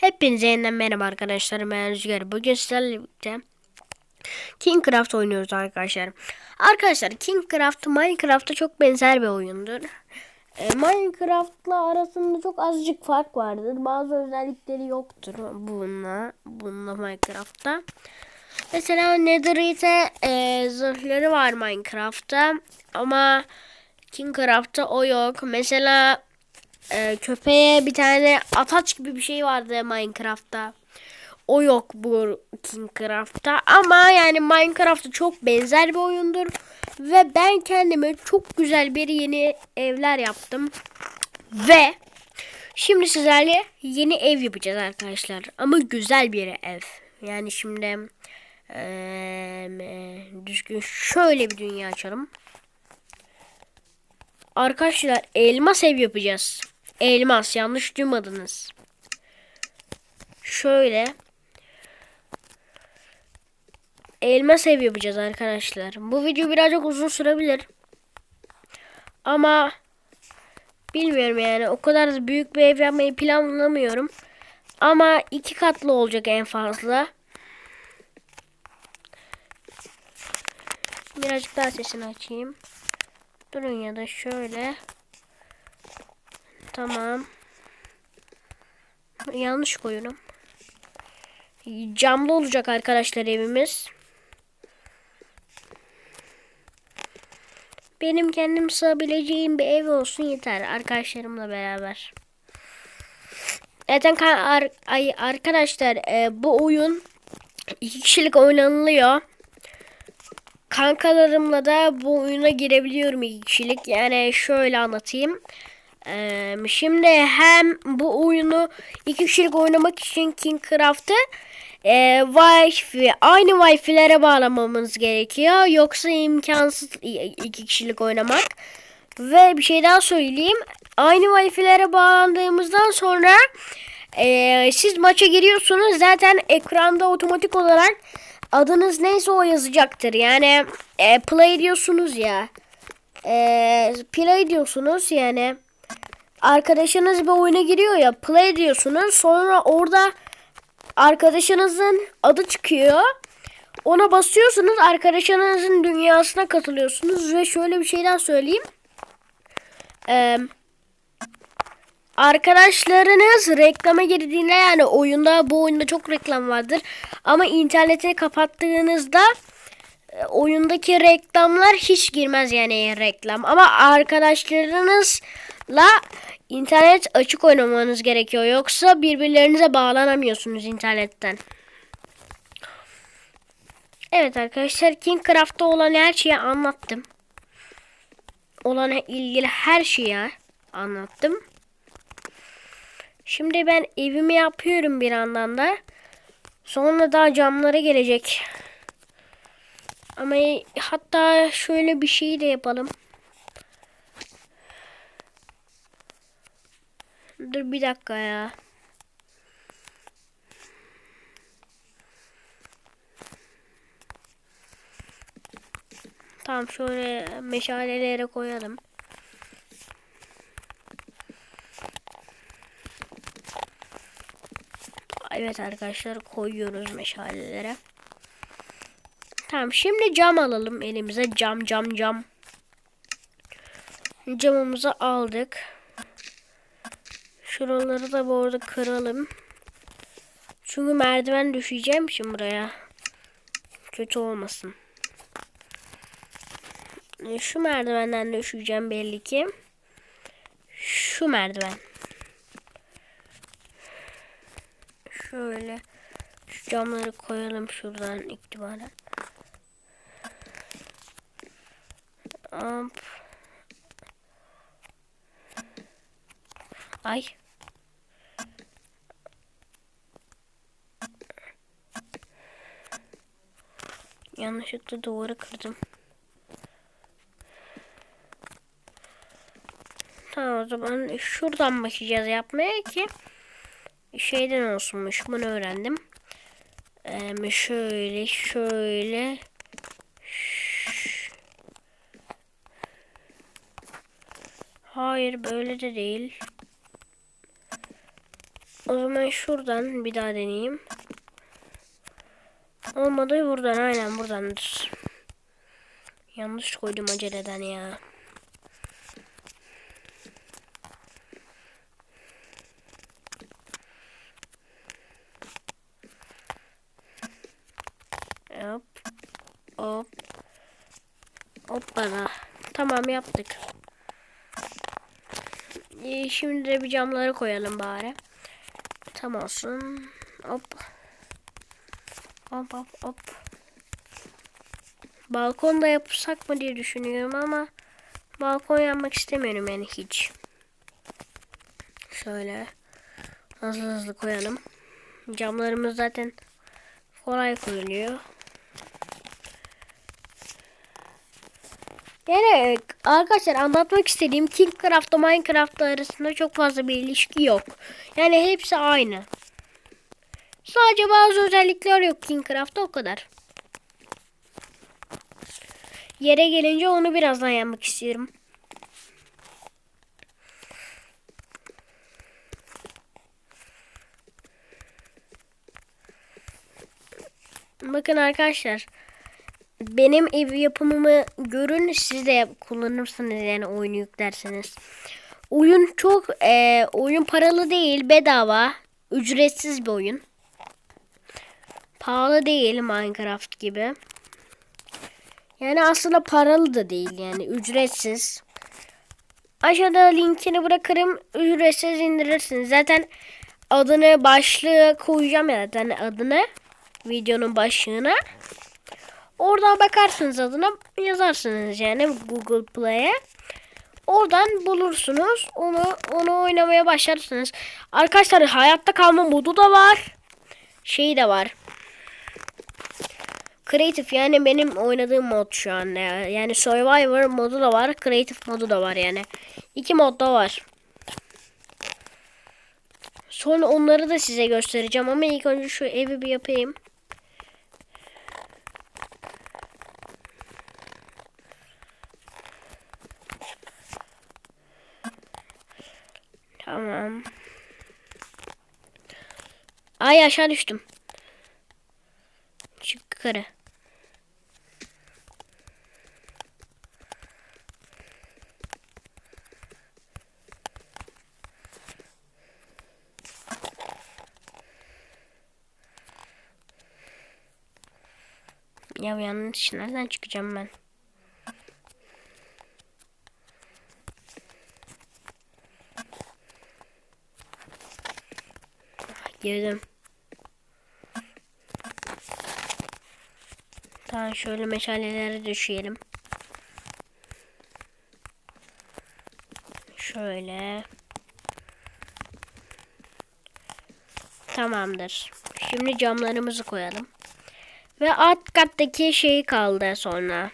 Hepinize yeniden merhaba arkadaşlar. Ben Rüzgar. Bugün sizlerle birlikte Kingcraft oynuyoruz arkadaşlar. Arkadaşlar Kingcraft Minecraft'a çok benzer bir oyundur. E, Minecraft'la arasında çok azıcık fark vardır. Bazı özellikleri yoktur bununla, bununla Minecraft'ta. Mesela Netherite e, zırhları var Minecraft'ta ama Kingcraft'ta o yok. Mesela e, köpeğe bir tane ataç gibi bir şey vardı Minecraft'ta. O yok bu Kingcraft'ta ama yani Minecraft'a çok benzer bir oyundur. Ve ben kendime çok güzel bir yeni evler yaptım. Ve şimdi sizlerle yeni ev yapacağız arkadaşlar. Ama güzel bir ev. Yani şimdi eee, düzgün şöyle bir dünya açalım. Arkadaşlar elmas ev yapacağız. Elmas yanlış duymadınız. Şöyle. Elmas ev yapacağız arkadaşlar. Bu video birazcık uzun sürebilir. Ama bilmiyorum yani o kadar da büyük bir ev yapmayı planlamıyorum. Ama iki katlı olacak en fazla. Birazcık daha sesini açayım. Durun ya da şöyle. Tamam. Yanlış koyuyorum. Camlı olacak arkadaşlar evimiz. Benim kendim sığabileceğim bir ev olsun yeter arkadaşlarımla beraber. Zaten ar- ay arkadaşlar e, bu oyun iki kişilik oynanılıyor. Kankalarımla da bu oyuna girebiliyorum iki kişilik. Yani şöyle anlatayım. Ee, şimdi hem bu oyunu iki kişilik oynamak için Kingcraft'ı e, Wi-Fi aynı Wi-Fi'lere bağlamamız gerekiyor. Yoksa imkansız iki kişilik oynamak. Ve bir şey daha söyleyeyim. Aynı Wi-Fi'lere bağlandığımızdan sonra e, siz maça giriyorsunuz. Zaten ekranda otomatik olarak adınız neyse o yazacaktır. Yani e, play diyorsunuz ya. E, play diyorsunuz yani arkadaşınız bir oyuna giriyor ya play diyorsunuz sonra orada arkadaşınızın adı çıkıyor. Ona basıyorsunuz arkadaşınızın dünyasına katılıyorsunuz ve şöyle bir şeyden söyleyeyim. Ee, arkadaşlarınız reklama girdiğinde yani oyunda bu oyunda çok reklam vardır. Ama interneti kapattığınızda e, oyundaki reklamlar hiç girmez yani reklam. Ama arkadaşlarınızla internet açık oynamanız gerekiyor. Yoksa birbirlerinize bağlanamıyorsunuz internetten. Evet arkadaşlar Kingcraft'ta olan her şeyi anlattım. Olan ilgili her şeyi anlattım. Şimdi ben evimi yapıyorum bir yandan da. Sonra daha camlara gelecek. Ama hatta şöyle bir şey de yapalım. Dur bir dakika ya. Tamam şöyle meşalelere koyalım. Evet arkadaşlar koyuyoruz meşalelere. Tamam şimdi cam alalım elimize. Cam cam cam. Camımızı aldık. Şuraları da bu arada kıralım. Çünkü merdiven düşeceğim şimdi buraya. Kötü olmasın. E, Şu merdivenden düşeceğim belli ki. Şu merdiven. Şöyle şu camları koyalım şuradan itibaren. Hop. Ay. Yanlışlıkla duvarı kırdım. Tamam o zaman şuradan başlayacağız yapmaya ki şeyden olsunmuş bunu öğrendim. Ee, şöyle şöyle. Hayır böyle de değil. O zaman şuradan bir daha deneyeyim. Olmadı buradan aynen buradandır. Yanlış koydum aceleden ya. Hop. Hop. Hoppala. Tamam yaptık. Ee, şimdi de bir camları koyalım bari. Tam olsun. Hop. Hop hop hop. Balkon da yapsak mı diye düşünüyorum ama balkon yapmak istemiyorum yani hiç. Şöyle hızlı hızlı koyalım. Camlarımız zaten kolay koyuluyor. Yani arkadaşlar anlatmak istediğim Kingcraft ile Minecraft arasında çok fazla bir ilişki yok. Yani hepsi aynı. Sadece bazı özellikler yok Kingcraft'ta o kadar. Yere gelince onu birazdan yapmak istiyorum. Bakın arkadaşlar. Benim ev yapımımı görün. Siz de yap- kullanırsınız yani oyunu yüklerseniz. Oyun çok e, oyun paralı değil bedava. Ücretsiz bir oyun. Pahalı değil Minecraft gibi. Yani aslında paralı da değil yani ücretsiz. Aşağıda linkini bırakırım. Ücretsiz indirirsiniz. Zaten adını başlığı koyacağım ya zaten adını videonun başlığına. Oradan bakarsınız adına yazarsınız yani Google Play'e. Oradan bulursunuz. Onu onu oynamaya başlarsınız. Arkadaşlar hayatta kalma modu da var. Şey de var. Creative yani benim oynadığım mod şu an. Yani Survivor modu da var. Creative modu da var yani. İki mod da var. Sonra onları da size göstereceğim ama ilk önce şu evi bir yapayım. Tamam. Ay aşağı düştüm. Çık yukarı. Ya yanlış nereden çıkacağım ben? Girdim. Tamam şöyle meşaleleri düşüyelim. Şöyle. Tamamdır. Şimdi camlarımızı koyalım. Ve alt kattaki şey kaldı sonra.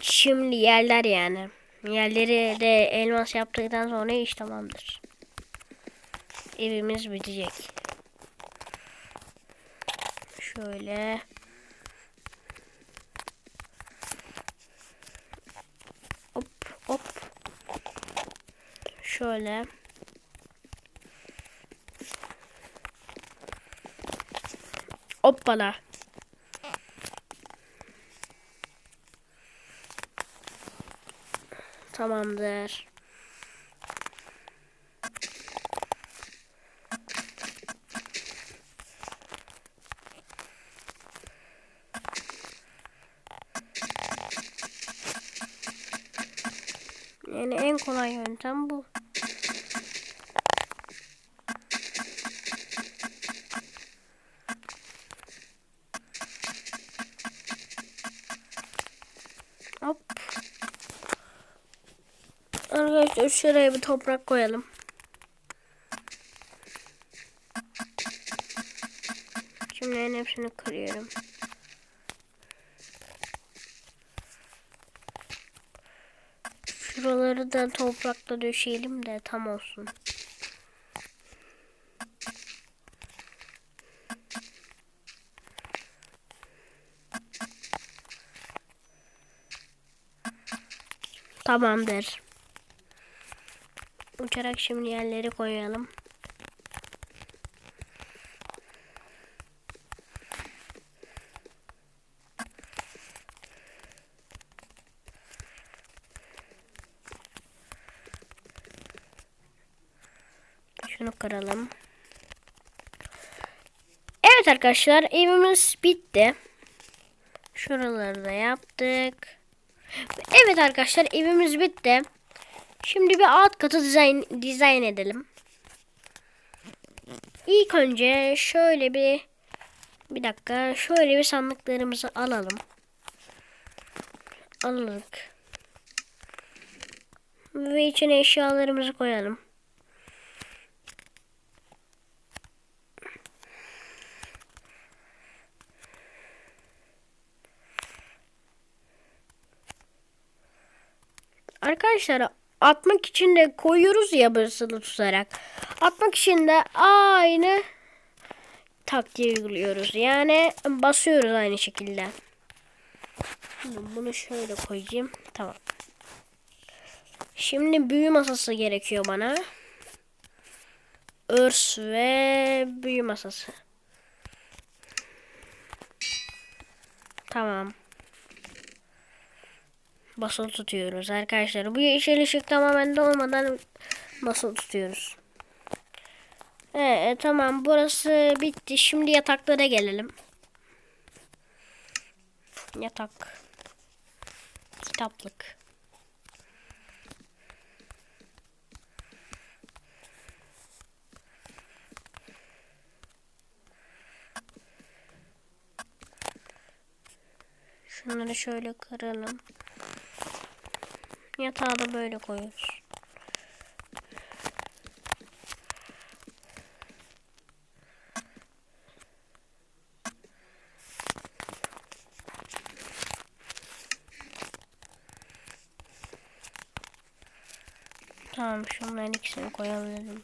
Şimdi yerler yani. Yerleri de elmas yaptıktan sonra iş tamamdır. Evimiz bitecek. Şöyle. Hop hop. Şöyle. Hoppala. Tamamdır. Yani en kolay yöntem bu. Hop. Arkadaşlar şuraya bir toprak koyalım. En hepsini kırıyorum. Şuraları da toprakla döşeyelim de tam olsun. Tamamdır. Uçarak şimdi yerleri koyalım. Şunu kıralım. Evet arkadaşlar evimiz bitti. Şuraları da yaptık. Evet arkadaşlar evimiz bitti. Şimdi bir alt katı dizayn, dizayn edelim. İlk önce şöyle bir bir dakika şöyle bir sandıklarımızı alalım. Aldık. Ve içine eşyalarımızı koyalım. Arkadaşlar atmak için de koyuyoruz ya basılı tutarak. Atmak için de aynı taktiği uyguluyoruz. Yani basıyoruz aynı şekilde. Bunu şöyle koyayım. Tamam. Şimdi büyü masası gerekiyor bana. Örs ve büyü masası. Tamam. Basılı tutuyoruz arkadaşlar. Bu yeşil ışık tamamen de olmadan basılı tutuyoruz. Evet tamam burası bitti. Şimdi yataklara gelelim. Yatak. Kitaplık. Şunları şöyle kıralım. Yatağı da böyle koyuyoruz. Tamam şunların ikisini koyabilirim.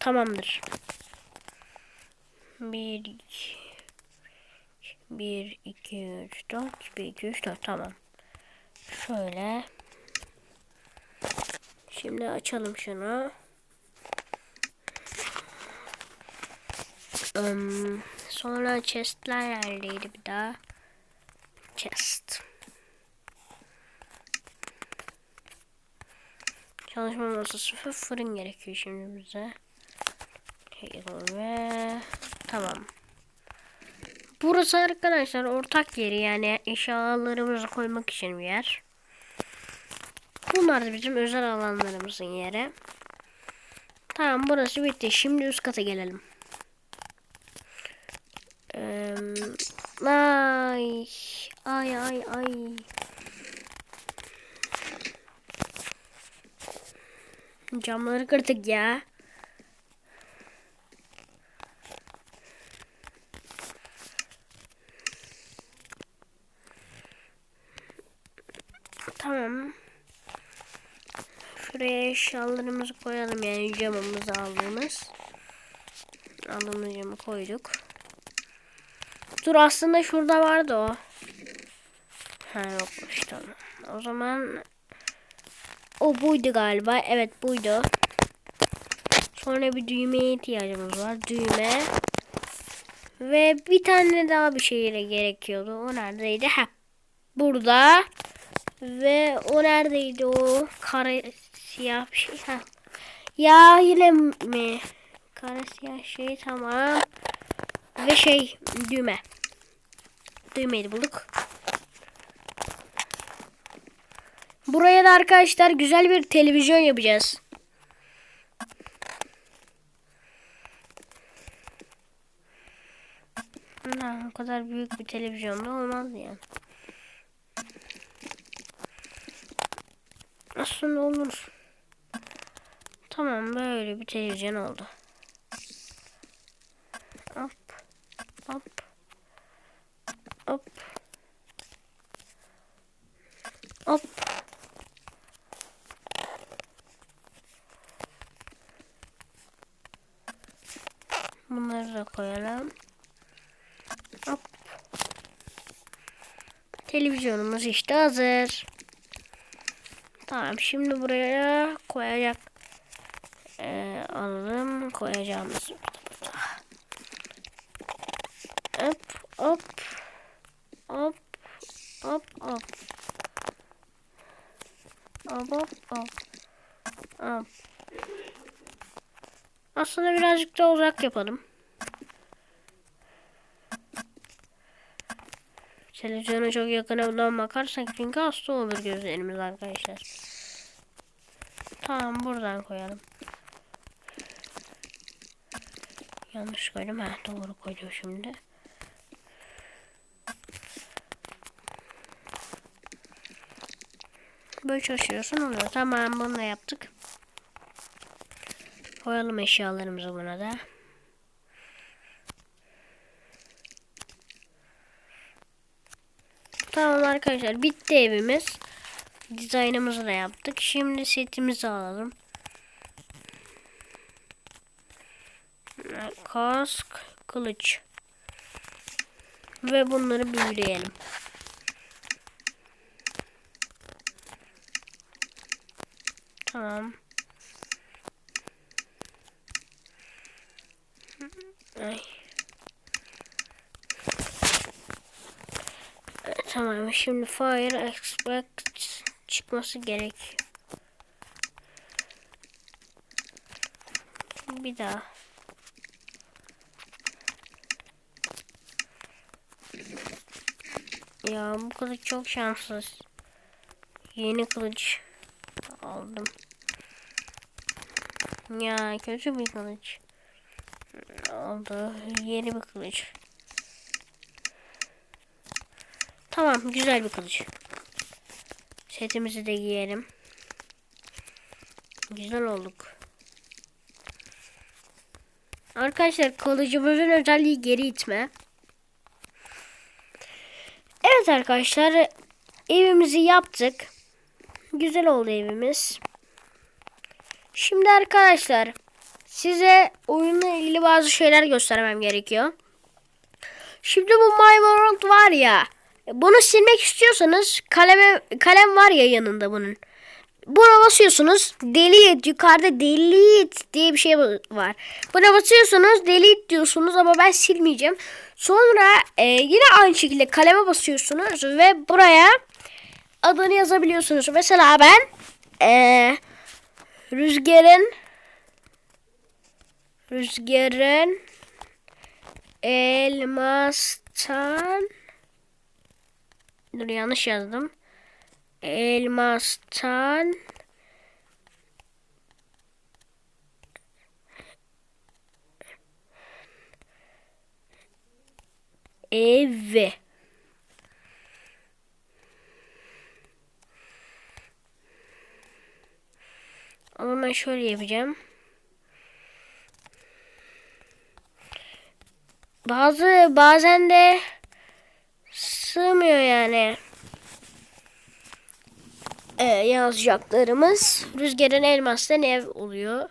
Tamamdır. Bir, iki, bir, iki, üç, dört, bir, iki, üç, dört. Tamam. Şöyle. Şimdi açalım şunu. Um, sonra chestler neredeydi bir daha? Chest. Çalışma masası ve fırın gerekiyor şimdi bize. Ve tamam. Burası arkadaşlar ortak yeri yani eşyalarımızı koymak için bir yer. Bunlar da bizim özel alanlarımızın yeri. Tamam burası bitti. Şimdi üst kata gelelim. Ee, ay ay ay ay. Camları kırdık ya. Tamam. Şuraya eşyalarımızı koyalım yani camımızı aldığımız. Aldığımız camı koyduk. Dur aslında şurada vardı o. Ha yokmuş tamam. O zaman o buydu galiba. Evet buydu. Sonra bir düğmeye ihtiyacımız var. Düğme. Ve bir tane daha bir şeye gerekiyordu. O neredeydi? Ha. Burada. Ve o neredeydi o? Kare siyah bir şey. Ha. Ya yine mi? Kare siyah şey tamam. Ve şey düğme. Düğmeyi bulduk. Buraya da arkadaşlar güzel bir televizyon yapacağız. Ha, o kadar büyük bir televizyonda olmaz yani. Aslında olur. Tamam böyle bir televizyon oldu. Hop. Hop. Hop. Hop. Bunları da koyalım. Hop. Televizyonumuz işte hazır. Tamam şimdi buraya koyacak ee, alalım koyacağımız hop hop hop hop hop hop hop hop Aa. Aslında birazcık da uzak yapalım. Televizyona çok yakından bakarsak çünkü hasta olur gözlerimiz arkadaşlar. Tamam buradan koyalım. Yanlış koydum. Ha, doğru koydum şimdi. Böyle çalışıyorsun oluyor. Tamam bunu da yaptık. Koyalım eşyalarımızı buna da. Tamam arkadaşlar bitti evimiz. Dizaynımızı da yaptık. Şimdi setimizi alalım. Kask, kılıç. Ve bunları büyüleyelim. Tamam. Ay. E, Tamam şimdi fire expect çıkması gerek. Bir daha. Ya bu kılıç çok şanssız. Yeni kılıç aldım. Ya kötü bir kılıç. Oldu. Yeni bir kılıç. Tamam güzel bir kılıç. Setimizi de giyelim. Güzel olduk. Arkadaşlar kılıcımızın özelliği geri itme. Evet arkadaşlar evimizi yaptık. Güzel oldu evimiz. Şimdi arkadaşlar size oyunla ilgili bazı şeyler göstermem gerekiyor. Şimdi bu My World var ya bunu silmek istiyorsanız kaleme, kalem var ya yanında bunun. Buna basıyorsunuz delete yukarıda delete diye bir şey var. Buna basıyorsunuz delete diyorsunuz ama ben silmeyeceğim. Sonra e, yine aynı şekilde kaleme basıyorsunuz ve buraya adını yazabiliyorsunuz. Mesela ben e, rüzgarın rüzgarın elmastan dur yanlış yazdım. Elmastan evi. Ama ben şöyle yapacağım. Bazı bazen de sığmıyor yani. Ee, yazacaklarımız rüzgarın elmastan ev oluyor.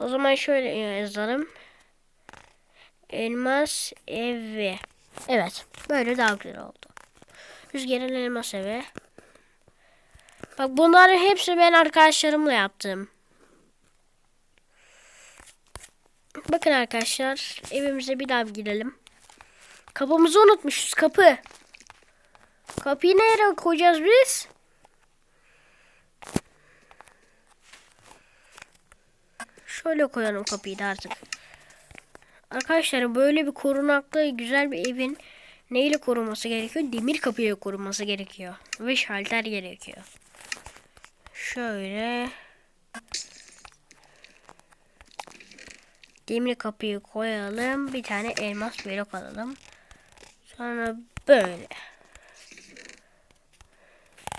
O zaman şöyle yazalım. Elmas evi. Evet. Böyle daha güzel oldu. Rüzgarın elmas evi. Bak bunların hepsi ben arkadaşlarımla yaptım. Bakın arkadaşlar evimize bir daha bir girelim. Kapımızı unutmuşuz kapı. Kapıyı nereye koyacağız biz? Şöyle koyalım kapıyı da artık. Arkadaşlar böyle bir korunaklı güzel bir evin neyle korunması gerekiyor? Demir kapıyla korunması gerekiyor. Ve şalter gerekiyor. Şöyle. Demir kapıyı koyalım. Bir tane elmas blok alalım. Sonra böyle.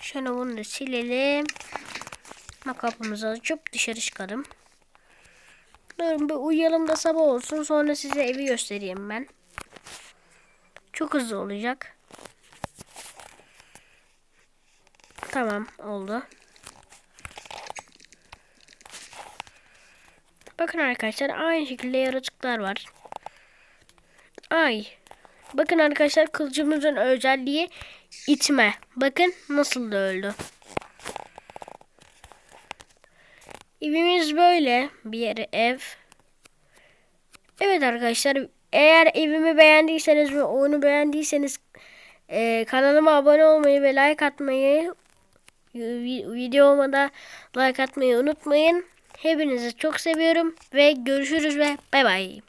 Şöyle bunu da silelim. Ama kapımızı açıp dışarı çıkalım. Durun bir uyuyalım da sabah olsun. Sonra size evi göstereyim ben. Çok hızlı olacak. Tamam oldu. Bakın arkadaşlar aynı şekilde yaratıklar var. Ay. Bakın arkadaşlar kılıcımızın özelliği itme. Bakın nasıl da öldü. Evimiz böyle bir yere ev. Evet arkadaşlar eğer evimi beğendiyseniz ve oyunu beğendiyseniz e, kanalıma abone olmayı ve like atmayı Vi- Videoma like atmayı unutmayın. Hepinizi çok seviyorum ve görüşürüz ve bay bay.